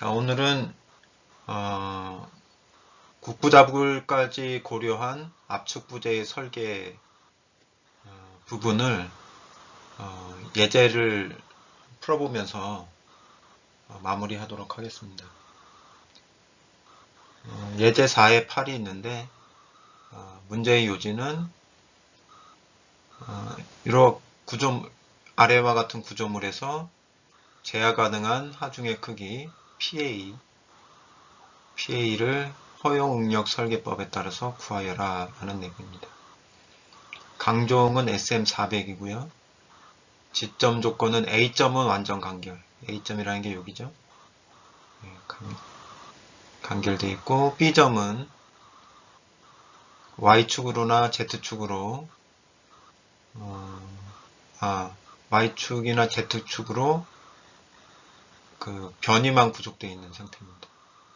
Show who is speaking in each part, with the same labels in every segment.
Speaker 1: 자, 오늘은 어, 국부잡을까지 고려한 압축부재의 설계 어, 부분을 어, 예제를 풀어보면서 어, 마무리하도록 하겠습니다. 어, 예제 4에 8이 있는데 어, 문제의 요지는 어, 이런 구조 아래와 같은 구조물에서 제하 가능한 하중의 크기 PA, PA를 허용 응력 설계법에 따라서 구하여라 라는 내용입니다. 강종은 SM400이고요. 지점 조건은 A점은 완전 간결. A점이라는 게 여기죠. 네, 간, 간결되어 있고 B점은 Y축으로나 Z축으로 어, 아, Y축이나 Z축으로 그 변이만 구족되어 있는 상태입니다.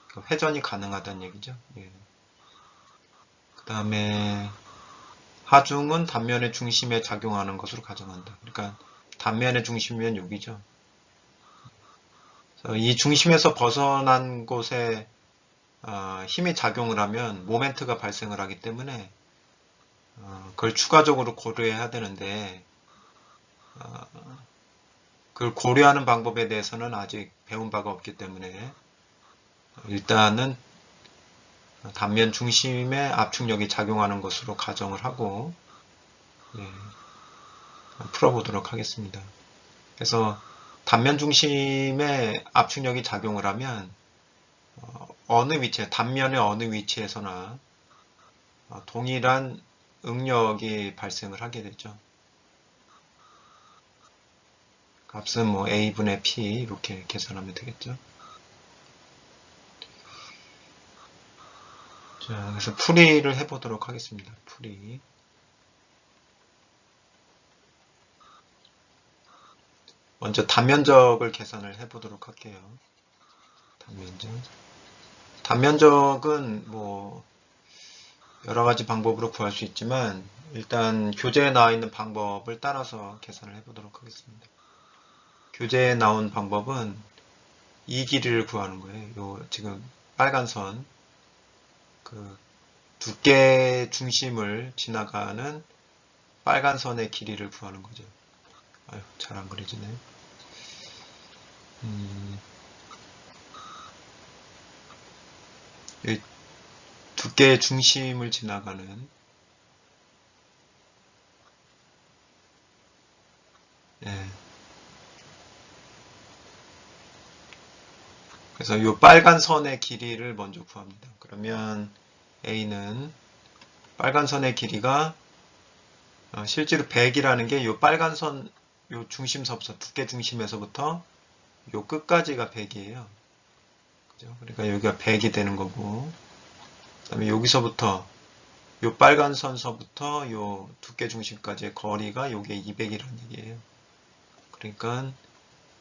Speaker 1: 그 회전이 가능하다는 얘기죠. 예. 그 다음에 하중은 단면의 중심에 작용하는 것으로 가정한다. 그러니까 단면의 중심이면 여기죠. 이 중심에서 벗어난 곳에 어, 힘이 작용을 하면 모멘트가 발생을 하기 때문에 어, 그걸 추가적으로 고려해야 되는데 어, 그걸 고려하는 방법에 대해서는 아직 배운 바가 없기 때문에 일단은 단면 중심에 압축력이 작용하는 것으로 가정을 하고 예, 풀어보도록 하겠습니다. 그래서 단면 중심에 압축력이 작용을 하면 어, 느 위치에 단면의 어느 위치에서나 어, 동일한 응력이 발생을 하게 되죠. 값은 뭐 a분의 p 이렇게 계산하면 되겠죠. 자, 그래서 풀이를 해보도록 하겠습니다. 풀이. 먼저 단면적을 계산을 해보도록 할게요. 단면적. 단면적은 뭐 여러 가지 방법으로 구할 수 있지만 일단 교재에 나와 있는 방법을 따라서 계산을 해보도록 하겠습니다. 교재에 나온 방법은 이 길이를 구하는 거예요. 요 지금 빨간 선, 그 두께 중심을 지나가는 빨간 선의 길이를 구하는 거죠. 아유, 잘 안 그려지네. 음, 이 두께의 중심을 지나가는 예. 그래서 이 빨간 선의 길이를 먼저 구합니다. 그러면 A는 빨간 선의 길이가 어, 실제로 100이라는 게 이 빨간 선, 요 중심서부터, 두께 중심에서부터 요 끝까지가 100이에요. 그죠? 그러니까 여기가 100이 되는 거고, 그 다음에 여기서부터 요 빨간 선서부터 요 두께 중심까지의 거리가 요게 200이라는 얘기예요. 그러니까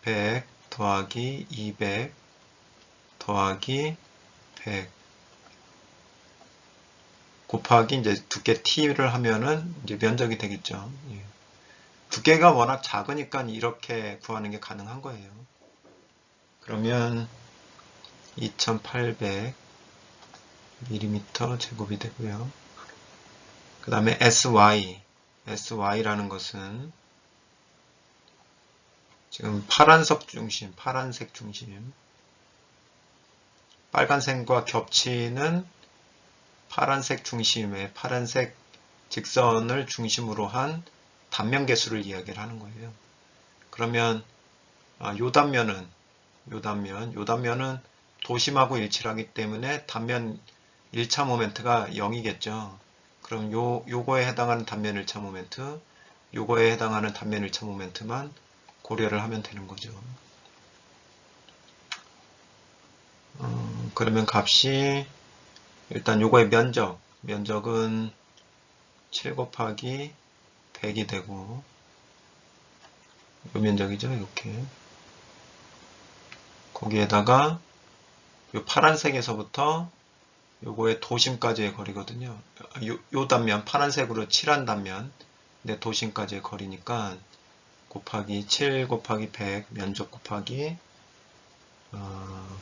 Speaker 1: 100 더하기 200 더하기 100 곱하기 이제 두께 t를 하면은 이제 면적이 되겠죠. 예. 두께가 워낙 작으니까 이렇게 구하는 게 가능한 거예요. 그러면 2800 mm 제곱이 되고요. 그 다음에 SY SY라는 것은 지금 파란색 중심, 파란색 중심 빨간색과 겹치는 파란색 중심의 파란색 직선을 중심으로 한 단면 개수를 이야기를 하는 거예요. 그러면 아, 요 단면은 요 단면, 요 단면은 도심하고 일치를 하기 때문에 단면 1차 모멘트가 0이겠죠. 그럼 요, 요거에 해당하는 단면 1차 모멘트, 요거에 해당하는 단면 1차 모멘트만 고려를 하면 되는 거죠. 어, 그러면 값이 일단 요거의 면적 면적은 7 곱하기 100이 되고 요 면적이죠 이렇게. 거기에다가 요 파란색에서부터 요거의 도심까지의 거리거든요. 요, 요 단면 파란색으로 칠한 단면 내 도심까지의 거리니까 곱하기 7 곱하기 100 면적 곱하기 어,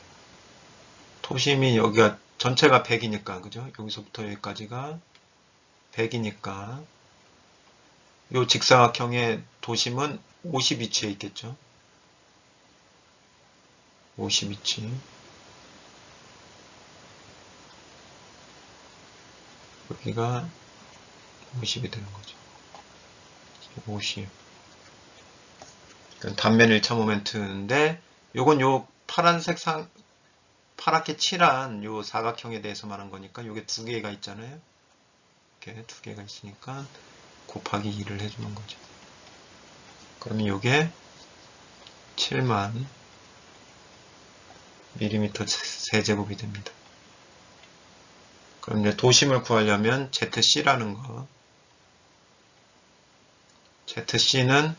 Speaker 1: 도심이 여기가 전체가 100이니까 그죠? 여기서부터 여기까지가 100이니까 요 직사각형의 도심은 50위치에 있겠죠. 50위치. 여기가 50이 되는 거죠. 50. 그러니까 단면 1차 모멘트인데 요건 요 파란색 상 파랗게 칠한 요 사각형에 대해서 말한 거니까 요게 두 개가 있잖아요. 이렇게 두 개가 있으니까 곱하기 2를 해주는 거죠. 그러면 요게 7만 밀리미터 세제곱이 됩니다. 그럼 이제 도심을 구하려면 ZC라는 거 ZC는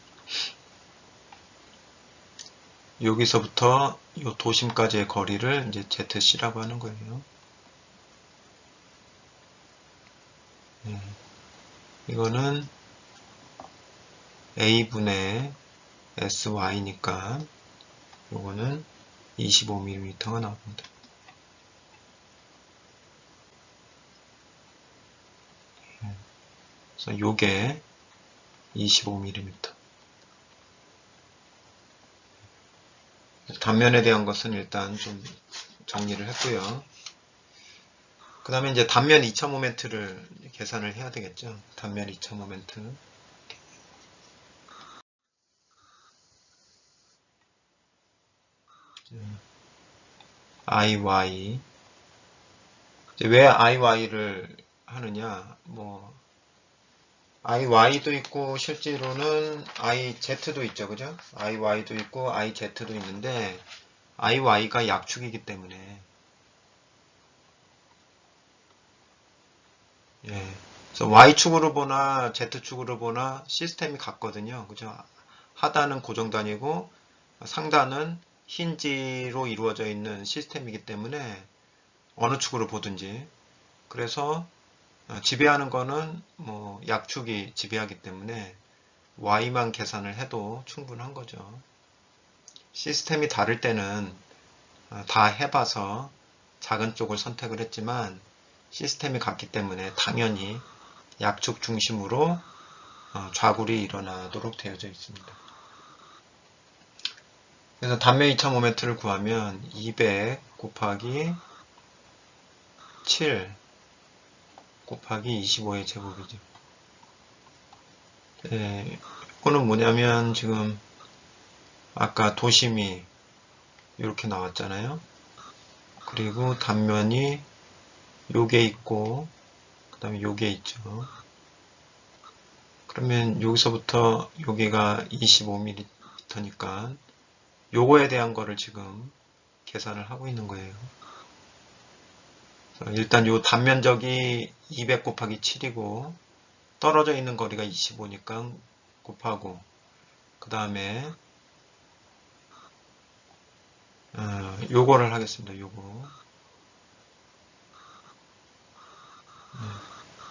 Speaker 1: 여기서부터 이 도심까지의 거리를 이제 ZC라고 하는 거예요. 네. 이거는 A분의 SY니까 요거는 25mm가 나옵니다. 네. 그래서 요게 25mm. 단면에 대한 것은 일단 좀 정리를 했고요. 그 다음에 이제 단면 2차 모멘트를 계산을 해야 되겠죠. 단면 2차 모멘트. IY. 왜 IY를 하느냐, 뭐, IY도 있고, 실제로는 IZ도 있죠, 그죠? IY도 있고, IZ도 있는데, IY가 약축이기 때문에, 예. 그래서 Y축으로 보나, Z축으로 보나, 시스템이 같거든요, 그죠? 하단은 고정단이고, 상단은 힌지로 이루어져 있는 시스템이기 때문에, 어느 축으로 보든지. 그래서, 어, 지배하는 거는 뭐 약축이 지배하기 때문에 y만 계산을 해도 충분한 거죠. 시스템이 다를 때는 어, 다 해봐서 작은 쪽을 선택을 했지만 시스템이 같기 때문에 당연히 약축 중심으로 어, 좌굴이 일어나도록 되어져 있습니다. 그래서 단면 2차 모멘트를 구하면 200 곱하기 7 곱하기 25의 제곱이죠. 네, 이거는 뭐냐면 지금 아까 도심이 이렇게 나왔잖아요. 그리고 단면이 요게 있고 그 다음에 요게 있죠. 그러면 여기서부터 여기가 25mm니까 요거에 대한 거를 지금 계산을 하고 있는 거예요. 일단 요 단면적이 200 곱하기 7이고 떨어져 있는 거리가 25니까 곱하고 그 다음에 어, 요거를 하겠습니다. 요거 네.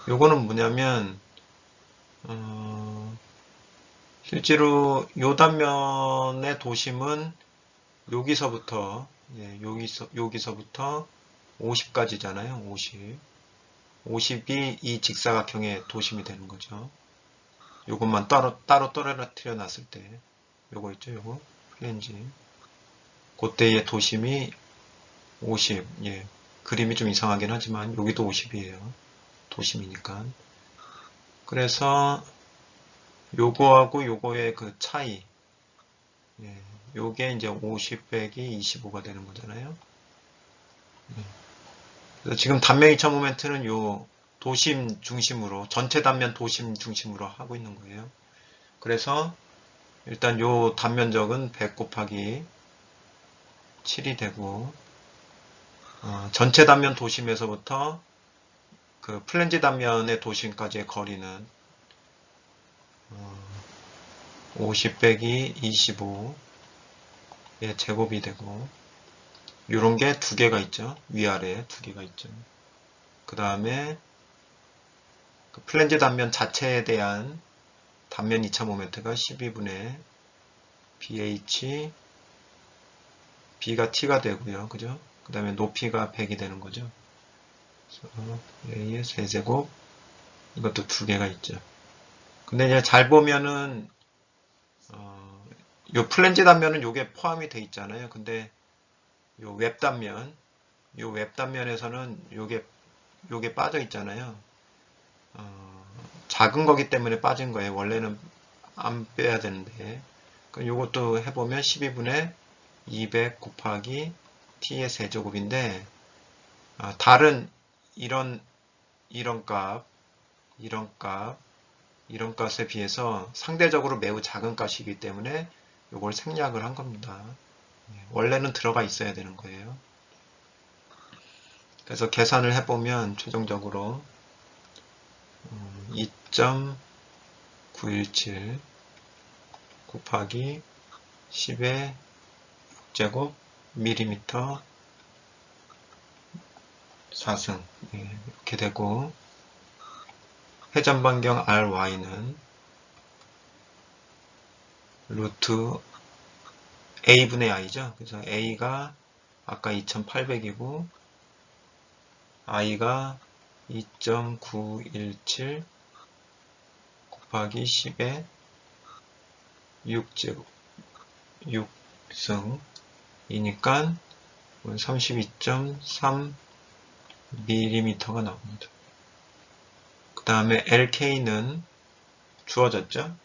Speaker 1: 요거는 뭐냐면 어, 실제로 요 단면의 도심은 여기서부터 예, 여기서 여기서부터 50까지잖아요. 50. 50이 이 직사각형의 도심이 되는 거죠. 요것만 따로, 따로 떨어뜨려 놨을 때, 요거 있죠, 요거? 플랜지. 그때의 도심이 50, 예. 그림이 좀 이상하긴 하지만, 여기도 50이에요. 도심이니까. 그래서, 요거하고 요거의 그 차이, 예. 요게 이제 50 빼기 25가 되는 거잖아요. 예. 지금 단면 2차 모멘트는 요 도심 중심으로 전체 단면 도심 중심으로 하고 있는 거예요. 그래서 일단 요 단면적은 100 곱하기 7이 되고 어, 전체 단면 도심에서부터 그 플랜지 단면의 도심까지의 거리는 어, 50 빼기 25의 제곱이 되고 이런 게 두 개가 있죠. 위아래 두 개가 있죠. 그 다음에 그 플랜지 단면 자체에 대한 단면 2차 모멘트가 12분의 BH B가 T가 되고요. 그죠? 그 다음에 높이가 100이 되는 거죠. 그래서 A의 세제곱 이것도 두 개가 있죠. 근데 이제 잘 보면은 어, 요 플랜지 단면은 요게 포함이 돼 있잖아요. 근데 요 웹 단면, 요 웹 단면에서는 요게 요게 빠져 있잖아요. 어, 작은 거기 때문에 빠진 거예요. 원래는 안 빼야 되는데. 요것도 해보면 12분의 200 곱하기 t의 세제곱인데 아, 다른 이런 이런 값, 이런 값, 이런 값에 비해서 상대적으로 매우 작은 값이기 때문에 이걸 생략을 한 겁니다. 예, 원래는 들어가 있어야 되는 거예요. 그래서 계산을 해보면 최종적으로 2.917 곱하기 10의 6제곱 밀리미터 4승 예, 이렇게 되고 회전 반경 RY는 루트 A분의 I죠. 그래서 A가 아까 2800이고 I가 2.917 곱하기 10의 6제곱 6승이니까 32.3 mm가 나옵니다. 그 다음에 LK는 주어졌죠?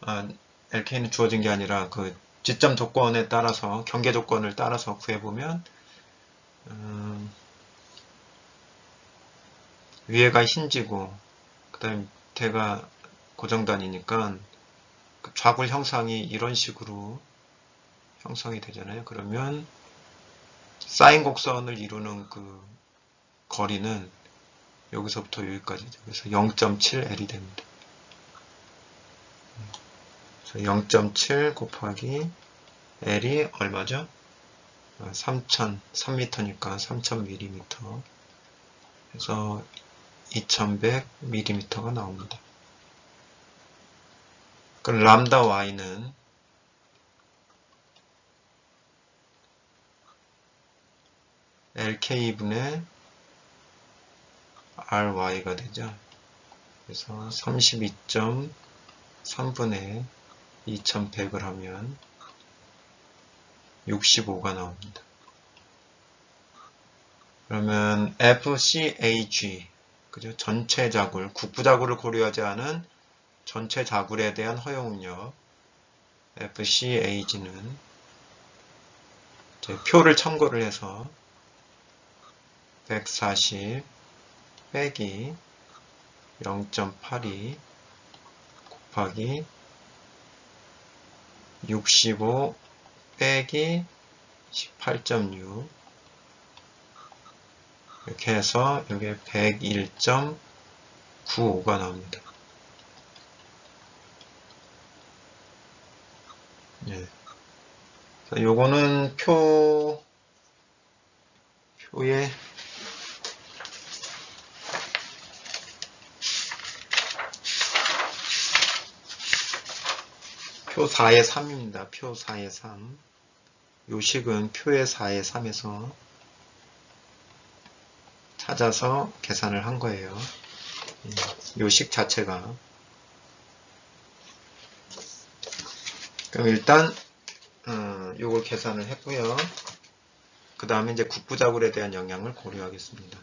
Speaker 1: 아, LK는 주어진 게 아니라 그 지점 조건에 따라서 경계 조건을 따라서 구해보면 음, 위에가 흰지고 그 다음에 밑에가 고정단이니까 그 좌굴 형상이 이런 식으로 형성이 되잖아요. 그러면 사인 곡선을 이루는 그 거리는 여기서부터 여기까지죠. 그래서 0.7L이 됩니다. 그래서 0.7 곱하기 L이 얼마죠? 3000, 3m니까 3000mm. 그래서 2100mm가 나옵니다. 그럼 람다 y는 LK분의 RY가 되죠. 그래서 32.3분의 2100을 하면 65가 나옵니다. 그러면 FCAG, 그죠? 전체 자굴, 국부 자굴을 고려하지 않은 전체 자굴에 대한 허용력 FCAG는 표를 참고를 해서 140 빼기 0.82 곱하기 65 빼기 18.6 이렇게 해서 이게 101.95가 나옵니다. 예. 요거는 표 표에 표 4의 3입니다. 표 4의 3. 요식은 표의 4의 3에서 찾아서 계산을 한 거예요. 요식 자체가. 그럼 일단 어, 요걸 계산을 했고요. 그 다음에 이제 국부자굴에 대한 영향을 고려하겠습니다.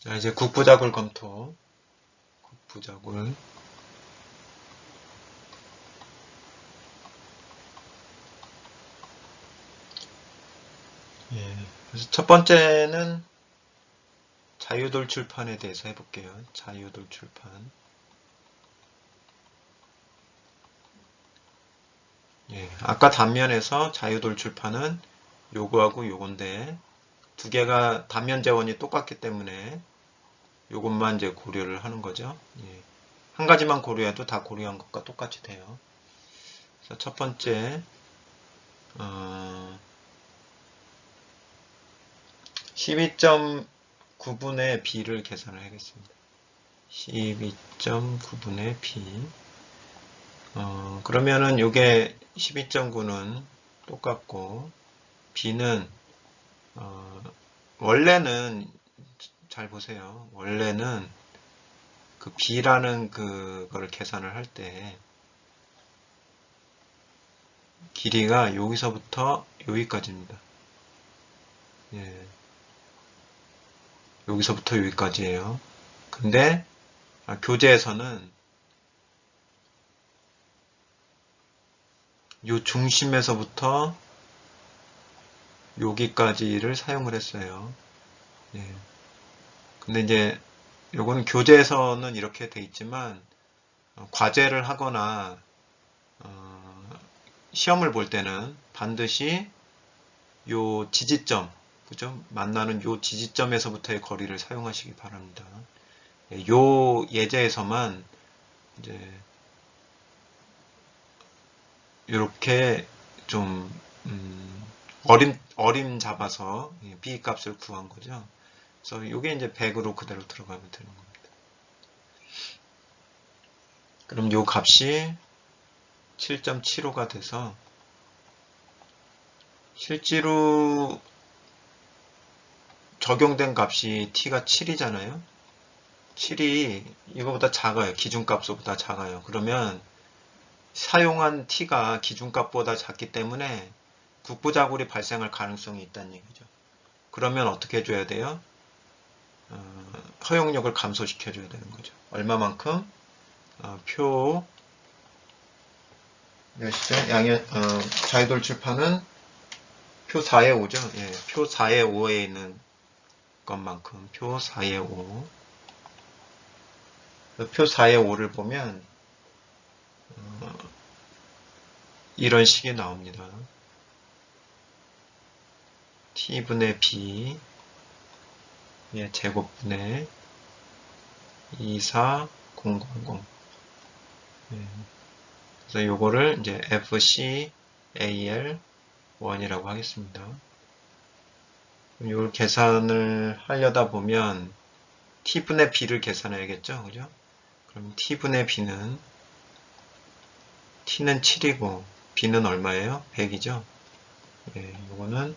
Speaker 1: 자, 이제 국부자굴 검토. 국부자굴. 예, 그래서 첫 번째는 자유돌출판에 대해서 해볼게요. 자유돌출판. 예, 아까 단면에서 자유돌출판은 요거하고 요건데 두 개가 단면 재원이 똑같기 때문에 요것만 이제 고려를 하는 거죠. 예, 한 가지만 고려해도 다 고려한 것과 똑같이 돼요. 첫 번째 어, 12.9분의 b를 계산을 하겠습니다. 12.9분의 b 어, 그러면은 요게 12.9는 똑같고 B는 어, 원래는 잘 보세요. 원래는 그 B라는 그거를 계산을 할 때 길이가 여기서부터 여기까지입니다. 예. 여기서부터 여기까지예요. 근데 아, 교재에서는 요 중심에서부터 여기까지를 사용을 했어요. 예. 근데 이제 요거는 교재에서는 이렇게 돼 있지만 어, 과제를 하거나 어, 시험을 볼 때는 반드시 요 지지점 그죠? 만나는 요 지지점에서부터의 거리를 사용하시기 바랍니다. 예, 요 예제에서만 이제 이렇게 좀 음, 어림 어림 잡아서 b 값을 구한 거죠. 그래서 이게 이제 100으로 그대로 들어가면 되는 겁니다. 그럼 요 값이 7.75가 돼서 실제로 적용된 값이 t가 7이잖아요. 7이 이거보다 작아요. 기준값보다 작아요. 그러면 사용한 t가 기준값보다 작기 때문에 국부자굴이 발생할 가능성이 있다는 얘기죠. 그러면 어떻게 해줘야 돼요? 어, 허용력을 감소시켜줘야 되는 거죠. 얼마만큼? 어, 표 몇이죠? 양현 어, 자유돌 출판은 표 4에 5죠. 예, 표 4에 5에 있는 것만큼 표 4에 5. 그표 4에 5를 보면 어, 이런 식이 나옵니다. t분의 b 예, 제곱분의 24000 예. 그래서 요거를 이제 FCAL1이라고 하겠습니다. 요 계산을 하려다 보면 t분의 b를 계산해야겠죠. 그죠? 그럼 t분의 b는 t는 7이고 b는 얼마예요? 100이죠. 예, 요거는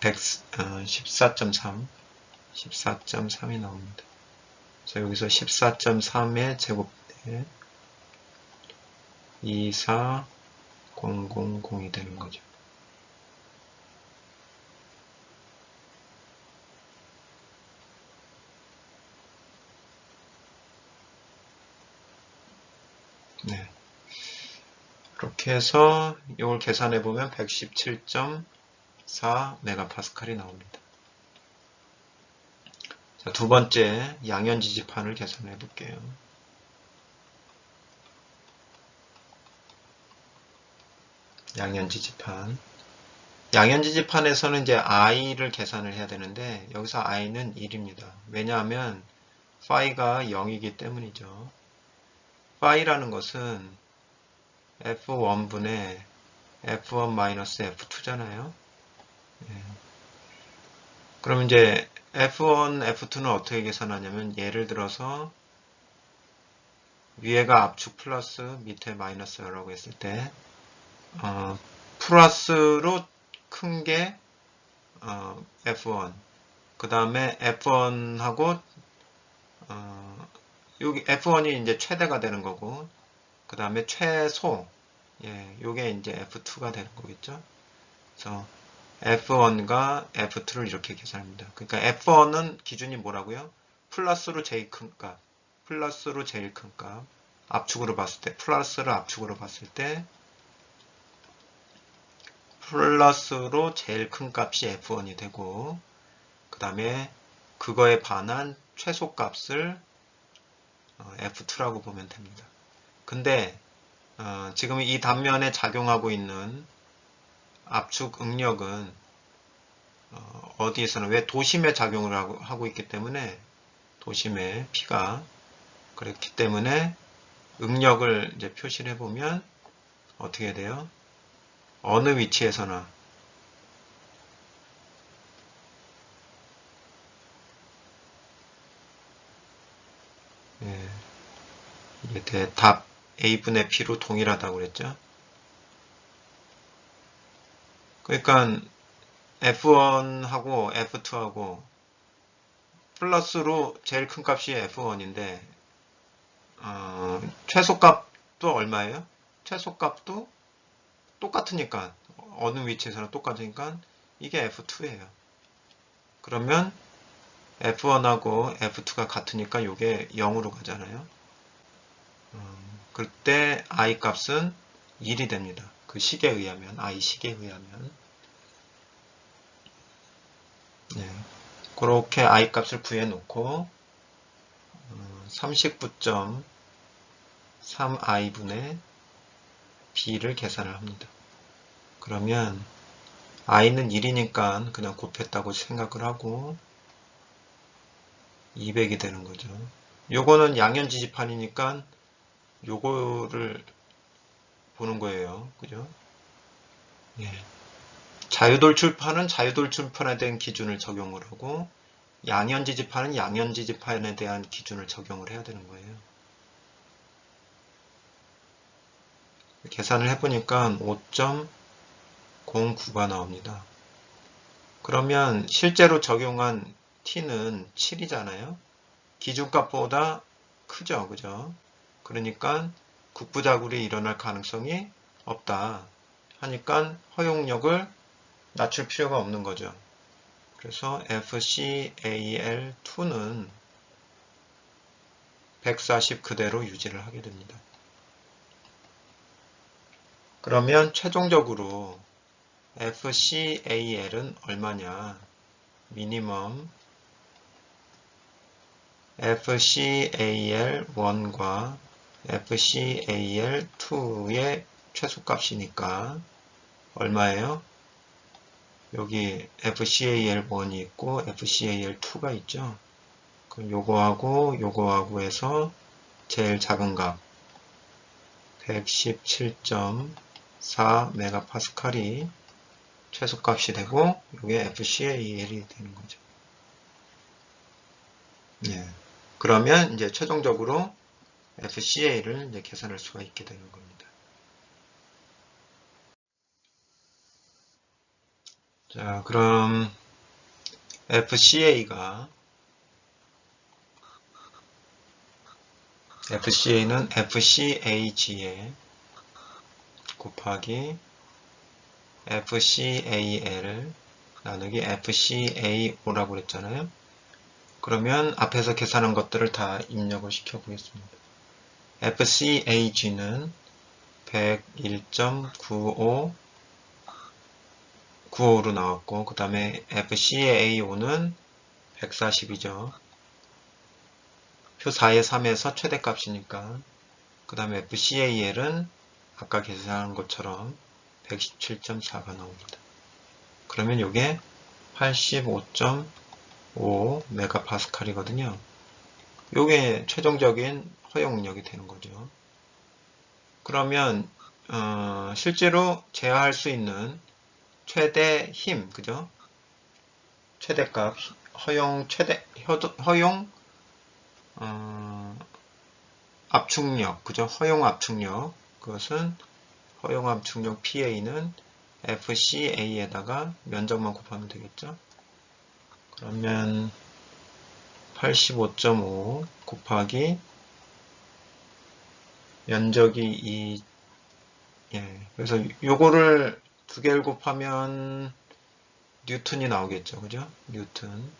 Speaker 1: 100, 어, 14.3 14.3이 나옵니다. 그래서 여기서 14.3의 제곱대 24000이 되는 거죠. 네. 이렇게 해서 이걸 계산해 보면 117.4 메가파스칼이 나옵니다. 자, 두 번째 양현 지지판을 계산해 볼게요. 양현 지지판. 양현 지지판에서는 이제 i를 계산을 해야 되는데 여기서 i는 1입니다. 왜냐하면 phi가 0이기 때문이죠. phi라는 것은 f1분의 f1-f2잖아요. 예. 그럼 이제 F1, F2는 어떻게 계산하냐면 예를 들어서 위에가 압축 플러스 밑에 마이너스라고 했을 때 어, 플러스로 큰게 어, F1 그 다음에 F1하고 어, 여기 F1이 이제 최대가 되는 거고 그 다음에 최소 예, 요게 이제 F2가 되는 거겠죠 그래서 F1과 F2를 이렇게 계산합니다. 그러니까 F1은 기준이 뭐라고요? 플러스로 제일 큰 값. 플러스로 제일 큰 값. 압축으로 봤을 때, 플러스를 압축으로 봤을 때, 플러스로 제일 큰 값이 F1이 되고, 그 다음에 그거에 반한 최소 값을 어, F2라고 보면 됩니다. 근데 어, 지금 이 단면에 작용하고 있는 압축 응력은 어, 디에서는 왜 도심에 작용을 하고, 하고 있기 때문에 도심에 P가 그렇기 때문에 응력을 이제 표시를 해보면 어떻게 돼요? 어느 위치에서나 예, 이게 대답 A분의 P로 동일하다고 그랬죠? 그러니까 F1하고 F2하고 플러스로 제일 큰 값이 F1인데 어, 최소값도 얼마예요? 최소값도 똑같으니까 어느 위치에서는 똑같으니까 이게 F2예요. 그러면 F1하고 F2가 같으니까 이게 0으로 가잖아요. 음, 그때 I 값은 1이 됩니다. 그 식에 의하면 I 식에 의하면 네. 그렇게 I 값을 구해 놓고 39.3i분의 b를 계산을 합니다. 그러면 i는 1이니까 그냥 곱했다고 생각을 하고 200이 되는 거죠. 요거는 양현지지판이니까 요거를 보는 거예요. 그죠? 예. 자유돌출판은 자유돌출판에 대한 기준을 적용을 하고 양현지지판은 양현지지판에 대한 기준을 적용을 해야 되는 거예요. 계산을 해보니까 5.09가 나옵니다. 그러면 실제로 적용한 t는 7이잖아요. 기준값보다 크죠. 그죠? 그러니까 국부자굴이 일어날 가능성이 없다. 하니까 허용력을 낮출 필요가 없는 거죠. 그래서 FCAL2는 140 그대로 유지를 하게 됩니다. 그러면 최종적으로 FCAL은 얼마냐? 미니멈 FCAL1과 FCAL2의 최소값이니까 얼마예요? 여기 FCAL1이 있고 FCAL2가 있죠. 그럼 요거하고 요거하고 해서 제일 작은 값 117.4 메가파스칼이 최소값이 되고 이게 FCAL이 되는 거죠. 네. 그러면 이제 최종적으로 FCA를 이제 계산할 수가 있게 되는 겁니다. 자, 그럼 FCA가 FCA는 FCAG에 곱하기 FCAL 나누기 FCAO라고 그랬잖아요. 그러면 앞에서 계산한 것들을 다 입력을 시켜 보겠습니다. FCAG는 101.95 95로 나왔고 그 다음에 FCAO는 140이죠. 표 4의 3에서 최대값이니까 그 다음에 FCAL은 아까 계산한 것처럼 117.4가 나옵니다. 그러면 이게 85.5 메가파스칼이거든요. 이게 최종적인 허용력이 되는 거죠. 그러면 어, 실제로 제어할 수 있는 최대 힘, 그죠? 최대값, 허용 최대 허용 어, 압축력, 그죠? 허용 압축력. 그것은 허용 압축력 PA는 FCA에다가 면적만 곱하면 되겠죠? 그러면 85.5 곱하기 면적이 2 예. 그래서 요거를 두 개를 곱하면 뉴턴이 나오겠죠. 그죠? 뉴턴.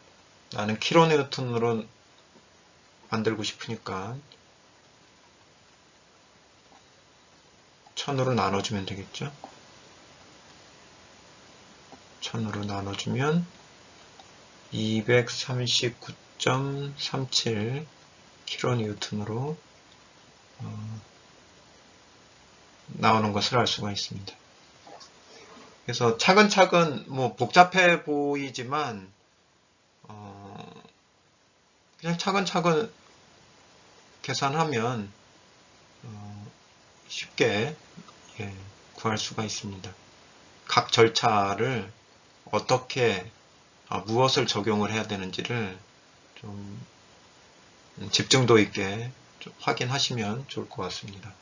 Speaker 1: 나는 킬로뉴턴으로 만들고 싶으니까 1000으로 나눠주면 되겠죠. 1000으로 나눠주면 239.37 킬로뉴턴으로 어, 나오는 것을 알 수가 있습니다. 그래서 차근차근 뭐 복잡해 보이지만 어 그냥 차근차근 계산하면 어 쉽게 예, 구할 수가 있습니다. 각 절차를 어떻게 아, 무엇을 적용을 해야 되는지를 좀 집중도 있게 좀 확인하시면 좋을 것 같습니다.